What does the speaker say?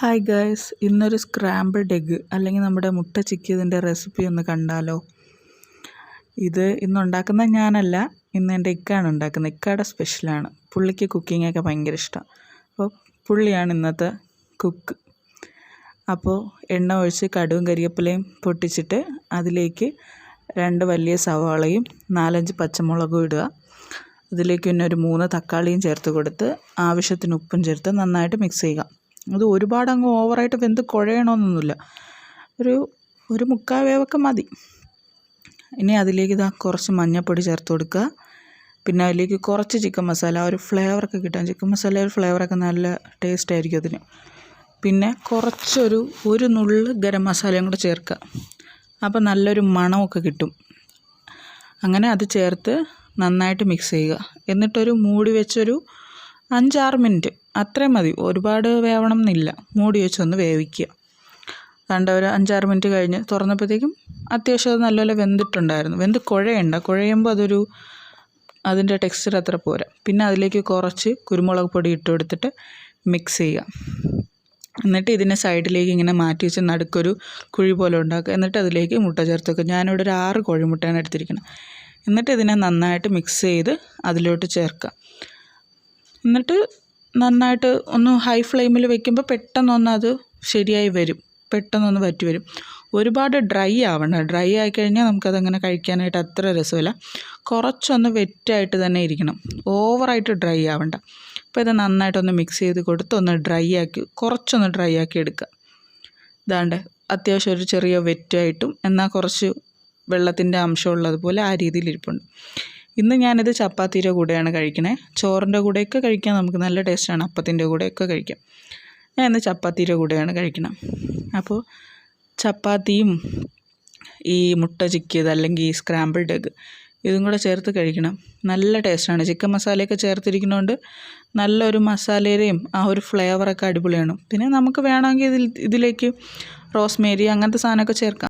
Hi guys ഇന്നൊരു scrambled egg അല്ലെങ്കിൽ നമ്മുടെ മുട്ട ചിക്കിയതിന്റെ റെസിപ്പി ഒന്ന് കണ്ടാലോ? ഇത് ഇന്നുണ്ടാക്കുന്നത് ഞാനല്ല ഇന്ന് എന്റെ ഇക്കാണ് ഉണ്ടാക്കുന്നത്. ഇക്കയുടെ സ്പെഷ്യലാണ് പുള്ളിക്ക് കുക്കിങ്ങൊക്കെ ഭയങ്കര ഇഷ്ടമാണ് അപ്പോൾ പുള്ളിയാണ് ഇന്നത്തെ കുക്ക് അപ്പോൾ എണ്ണ ഒഴിച്ച് കടുവും കരിയപ്പിലയും പൊട്ടിച്ചിട്ട് അതിലേക്ക് രണ്ട് വലിയ സവാളയും നാലഞ്ച് പച്ചമുളകും ഇടുക. അതിലേക്ക് പിന്നെ ഒരു മൂന്ന് തക്കാളിയും ചേർത്ത് കൊടുത്ത് ആവശ്യത്തിന് ഉപ്പും ചേർത്ത് നന്നായിട്ട് മിക്സ് ചെയ്യുക. അത് ഒരുപാട് അങ്ങ് ഓവറായിട്ട് വെന്ത് കുഴയണമെന്നൊന്നുമില്ല ഒരു ഒരു മുക്കാൽ വേവൊക്കെ മതി. ഇനി അതിലേക്ക് ഇതാ കുറച്ച് മഞ്ഞൾപ്പൊടി ചേർത്ത് കൊടുക്കുക. പിന്നെ അതിലേക്ക് കുറച്ച് ചിക്കൻ മസാല ഒരു ഫ്ലേവറൊക്കെ കിട്ടാൻ ചിക്കൻ മസാല ഒരു ഫ്ലേവറൊക്കെ നല്ല ടേസ്റ്റ് ആയിരിക്കും അതിന്. പിന്നെ കുറച്ചൊരു ഒരു നുള്ള് ഗരം മസാലയും കൂടെ ചേർക്കുക. അപ്പോൾ നല്ലൊരു മണമൊക്കെ കിട്ടും. അങ്ങനെ അത് ചേർത്ത് നന്നായിട്ട് മിക്സ് ചെയ്യുക. എന്നിട്ടൊരു മൂടി വെച്ചൊരു അഞ്ചാറ് മിനിറ്റ്. അത്രയും മതി. ഒരുപാട് വേവണം എന്നില്ല. മൂടി വെച്ചൊന്ന് വേവിക്കുക. കണ്ട ഒരു അഞ്ചാറ് മിനിറ്റ് കഴിഞ്ഞ് തുറന്നപ്പോഴത്തേക്കും അത്യാവശ്യം അത് നല്ലപോലെ വെന്തിട്ടുണ്ടായിരുന്നു. വെന്ത് കുഴയണ്ട. കുഴയുമ്പോൾ അതൊരു അതിന്റെ ടെക്സ്ചർ അത്ര പോരാ. പിന്നെ അതിലേക്ക് കുറച്ച് കുരുമുളക് പൊടി ഇട്ട് കൊടുത്തിട്ട് മിക്സ് ചെയ്യുക. എന്നിട്ട് ഇതിനെ സൈഡിലേക്ക് ഇങ്ങനെ മാറ്റി വെച്ച് നടുക്കൊരു കുഴി പോലെ ഉണ്ടാക്കുക. എന്നിട്ട് അതിലേക്ക് മുട്ട ചേർത്ത് വെക്കുക ഞാനിവിടെ ഒരു ആറ് കോഴിമുട്ടയാണ് എടുത്തിരിക്കുന്നത്. എന്നിട്ട് ഇതിനെ നന്നായിട്ട് മിക്സ് ചെയ്ത് അതിലോട്ട് ചേർക്കുക. എന്നിട്ട് നന്നായിട്ട് ഒന്ന് ഹൈ ഫ്ലെയിമിൽ വെക്കുമ്പോൾ പെട്ടെന്നൊന്ന് അത് ശരിയായി വരും. പെട്ടെന്നൊന്ന് വറ്റി വരും. ഒരുപാട് ഡ്രൈ ആവണം ഡ്രൈ ആയിക്കഴിഞ്ഞാൽ നമുക്കതങ്ങനെ കഴിക്കാനായിട്ട് അത്ര രസമില്ല. കുറച്ചൊന്ന് വെറ്റായിട്ട് തന്നെ ഇരിക്കണം. ഓവറായിട്ട് ഡ്രൈ ആവണ്ട. അപ്പോൾ ഇത് നന്നായിട്ടൊന്ന് മിക്സ് ചെയ്ത് കൊടുത്ത് ഒന്ന് ഡ്രൈ ആക്കി കുറച്ചൊന്ന് ഡ്രൈ ആക്കി എടുക്കുക ഇതാണ്ട് അത്യാവശ്യം ഒരു ചെറിയ വെറ്റായിട്ടും എന്നാൽ കുറച്ച് വെള്ളത്തിന്റെ അംശമുള്ളതുപോലെ ആ രീതിയിൽ ഇരിപ്പുണ്ട്. ഇന്ന് ഞാനിത് ചപ്പാത്തിയുടെ കൂടെയാണ് കഴിക്കണേ. ചോറിന്റെ കൂടെയൊക്കെ കഴിക്കാൻ നമുക്ക് നല്ല ടേസ്റ്റാണ്. അപ്പത്തിന്റെ കൂടെയൊക്കെ കഴിക്കാം. ഞാൻ ഇന്ന് ചപ്പാത്തിയുടെ കൂടെയാണ് കഴിക്കണം. അപ്പോൾ ചപ്പാത്തിയും ഈ മുട്ട ചിക്കിയത് അല്ലെങ്കിൽ ഈ സ്ക്രാമ്പിൾഡ് എഗ്ഗ് ഇതും കൂടെ ചേർത്ത് കഴിക്കണം. നല്ല ടേസ്റ്റാണ്. ചിക്കൻ മസാലയൊക്കെ ചേർത്തിരിക്കുന്നതുകൊണ്ട് നല്ലൊരു മസാലയുടെയും ആ ഒരു ഫ്ലേവറൊക്കെ അടിപൊളിയാണ്. പിന്നെ നമുക്ക് വേണമെങ്കിൽ ഇതിൽ ഇതിലേക്ക് റോസ്മേരി അങ്ങനത്തെ സാധനമൊക്കെ ചേർക്കാം.